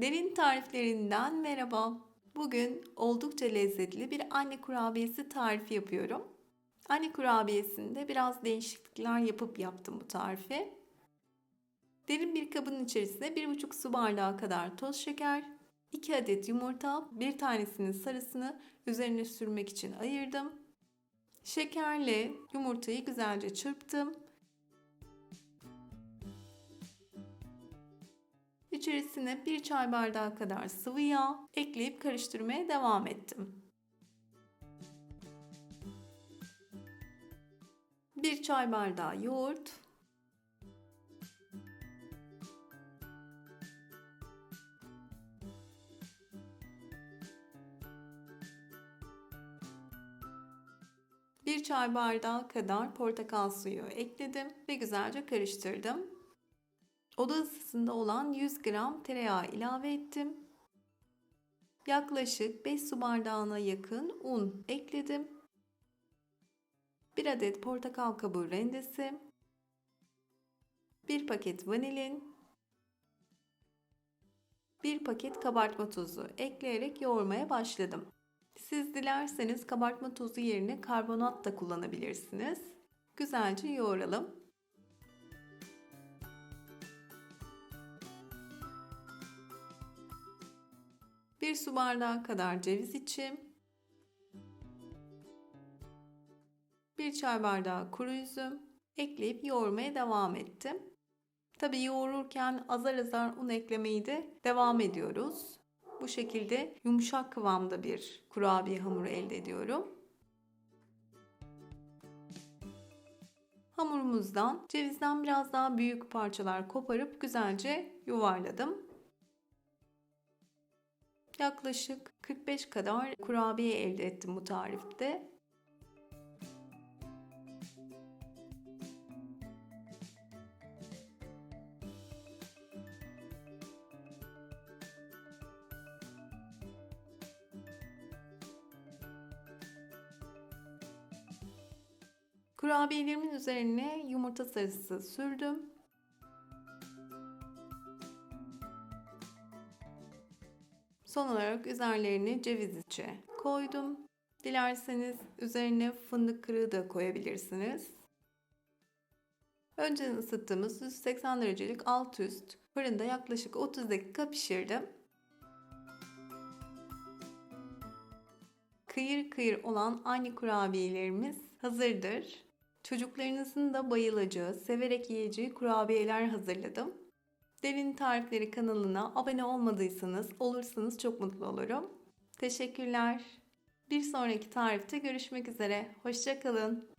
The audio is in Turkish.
Derin tariflerinden merhaba. Bugün oldukça lezzetli bir anne kurabiyesi tarifi yapıyorum. Anne kurabiyesinde biraz değişiklikler yapıp yaptım bu tarifi. Derin bir kabın içerisine 1,5 su bardağı kadar toz şeker, 2 adet yumurta, bir tanesinin sarısını üzerine sürmek için ayırdım. Şekerle yumurtayı güzelce çırptım. İçerisine bir çay bardağı kadar sıvı yağ ekleyip karıştırmaya devam ettim. Bir çay bardağı yoğurt, bir çay bardağı kadar portakal suyu ekledim ve güzelce karıştırdım. Oda ısısında olan 100 gram tereyağı ilave ettim. Yaklaşık 5 su bardağına yakın un ekledim. 1 adet portakal kabuğu rendesi, 1 paket vanilin, 1 paket kabartma tozu ekleyerek yoğurmaya başladım. Siz dilerseniz kabartma tozu yerine karbonat da kullanabilirsiniz. Güzelce yoğuralım. Bir su bardağı kadar ceviz içi, bir çay bardağı kuru üzüm ekleyip yoğurmaya devam ettim. Tabi yoğururken azar azar un eklemeyi de devam ediyoruz. Bu şekilde yumuşak kıvamda bir kurabiye hamuru elde ediyorum. Hamurumuzdan cevizden biraz daha büyük parçalar koparıp güzelce yuvarladım. Yaklaşık 45 kadar kurabiye elde ettim bu tarifte. Kurabiyelerimin üzerine yumurta sarısı sürdüm. Son olarak üzerlerine ceviz içi koydum. Dilerseniz üzerine fındık kırığı da koyabilirsiniz. Önceden ısıttığımız 180 derecelik alt üst fırında yaklaşık 30 dakika pişirdim. Kıyır kıyır olan aynı kurabiyelerimiz hazırdır. Çocuklarınızın da bayılacağı, severek yiyeceği kurabiyeler hazırladım. Derin Tarifleri kanalına abone olmadıysanız olursanız çok mutlu olurum. Teşekkürler. Bir sonraki tarifte görüşmek üzere. Hoşçakalın.